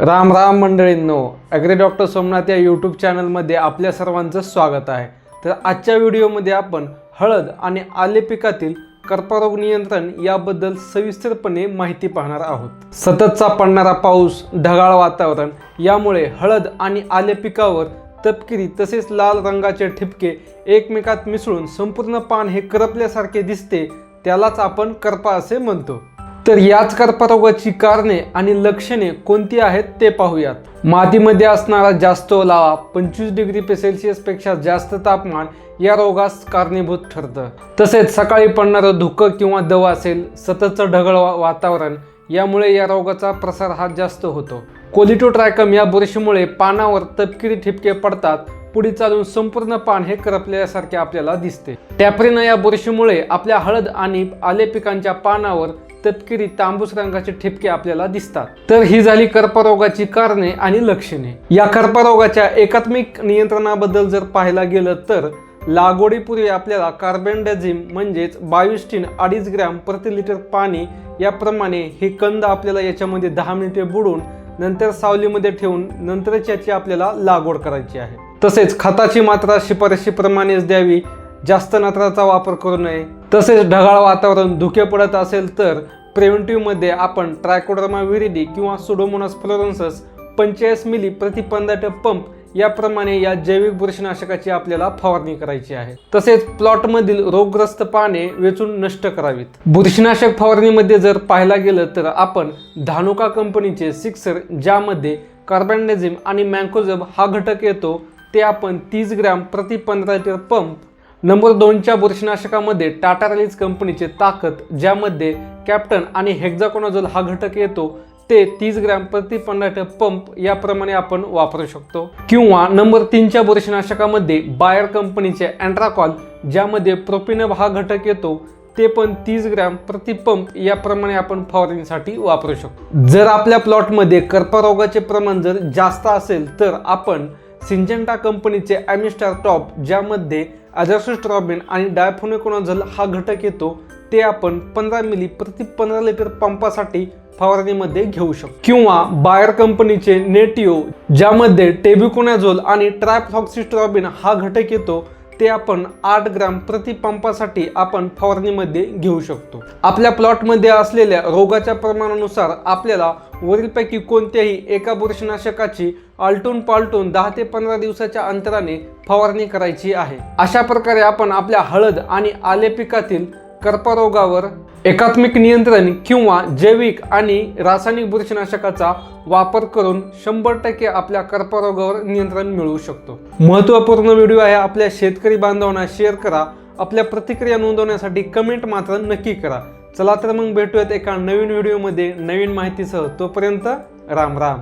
राम राम मंडळींनो agro doctor Somnath या YouTube चॅनलमध्ये आपल्या सर्वांचं स्वागत आहे. तर आजच्या व्हिडिओमध्ये आपण हळद आणि आले पिकातील कर्करोग नियंत्रण याबद्दल सविस्तरपणे माहिती पाहणार आहोत. सततचा पडणारा पाऊस ढगाळ वातावरण यामुळे हळद आणि आले पिकावर तपकिरी तसेच लाल रंगाचे ठिपके एकमेकात मिसळून संपूर्ण पान हे करपल्यासारखे दिसते त्यालाच आपण करपा असे म्हणतो. तर याच कर्करोगाची कारणे आणि लक्षणे कोणती आहेत ते पाहूयात. मातीमध्ये असणारा जास्त ओलावा पंचवीस डिग्री सेल्सिअसपेक्षा जास्त तापमान या रोगास कारणीभूत ठरतं. तसेच सकाळी पडणारं धुकं किंवा दव असेल सततचं ढगळ वा- वातावरण यामुळे या रोगाचा प्रसार हा जास्त होतो. कोलिटोट्रायकम या बुरशीमुळे पानावर तपकिरी ठिपके पडतात पुढे चालून संपूर्ण पान हे करपल्यासारखे आपल्याला दिसते. टॅपरिना या बुरशीमुळे आपल्या हळद आणि आले पिकांच्या पानावर तपकिरी तांबूस रंगाचे ठिपके आपल्याला दिसतात. तर ही झाली कर्परोगाची कारणे आणि लक्षणे. या कर्परोगाच्या एकात्मिक नियंत्रणाबद्दल जर पाहायला गेलं तर लागवडीपूर्वी आपल्याला कार्बेंडाझिम म्हणजेच बायोस्टीन अडीच ग्रॅम प्रति लिटर पाणी याप्रमाणे हे कंद आपल्याला याच्यामध्ये दहा मिनिटे बुडून नंतर सावलीमध्ये ठेवून नंतरच याची आपल्याला लागवड करायची आहे. तसेच खताची मात्रा शिफारशीप्रमाणेच द्यावी जास्त नत्राचा वापर करू नये. तसेच ढगाळ वातावरण धुके पडत असेल तर प्रिव्हेंटिव्हमध्ये आपण ट्रायकोडर्मा विरिडी किंवा सुडोमोनस फ्लोरोन्सस पंचेचाळीस मिली प्रति पंधरा पंप याप्रमाणे या जैविक बुरशीनाशकाची आपल्याला फवारणी करायची आहे. तसेच प्लॉटमधील रोगग्रस्त पाने वेचून नष्ट करावीत. बुरशीनाशक फवारणीमध्ये जर पाहायला गेलं तर आपण धानुका कंपनीचे सिक्सर ज्यामध्ये कार्बॅन्डेझिम आणि मँकोझब हा घटक येतो ते आपण तीस ग्रॅम प्रति पंधरा लिटर पंप नंबर दोनच्या बुरशीनाशकामध्ये टाटा रिलीज कंपनीचे ताकद ज्यामध्ये कॅप्टन आणि हेक्झाकोनाझोल हा घटक येतो ते तीस ग्रॅम प्रति पन्नास पंप याप्रमाणे आपण वापरू शकतो. किंवा नंबर तीनच्या बुरशीनाशकामध्ये बायर कंपनीचे अँड्राकॉल ज्यामध्ये प्रोपिनब हा घटक येतो ते पण तीस ग्रॅम प्रति पंप याप्रमाणे आपण फवारणीसाठी वापरू शकतो. जर आपल्या प्लॉटमध्ये कर्करोगाचे प्रमाण जर जास्त असेल तर आपण सिंजेंटा कंपनीचे ॲमिस्टार टॉप ज्यामध्ये अजॉसिस्ट्रॉबिन आणि डायफोनिकोनाझल हा घटक येतो ते आपण पंधरा मिली प्रति पंधरा लिटर पंपासाठी फवारणीमध्ये घेऊ शकतो. किंवा बायर कंपनीचे नेटिओ ज्यामध्ये टेबिकोनाझोल आणि ट्रायफ्लॉक्सिस्ट्रॉबिन हा घटक येतो ते आपण आठ ग्राम प्रति पंपासाठी आपण फवारणीमध्ये घेऊ शकतो. आपल्या प्लॉटमध्ये असलेल्या रोगाच्या प्रमाणानुसार आपल्याला वरीलपैकी कोणत्याही एका बुरशीनाशकाची आलटून पालटून दहा ते पंधरा दिवसाच्या अंतराने फवारणी करायची आहे. अशा प्रकारे आपण आपल्या हळद आणि आले पिकातील कर्परोगावर एकात्मिक नियंत्रण किंवा जैविक आणि रासायनिक बुरशीनाशकाचा वापर करून शंभर टक्के आपल्या कर्करोगावर नियंत्रण मिळवू शकतो. महत्त्वपूर्ण व्हिडिओ आहे आपल्या शेतकरी बांधवांना शेअर करा. आपल्या प्रतिक्रिया नोंदवण्यासाठी कमेंट मात्र नक्की करा. चला तर मग भेटूयात एका नवीन व्हिडिओमध्ये नवीन माहितीसह. तोपर्यंत राम राम.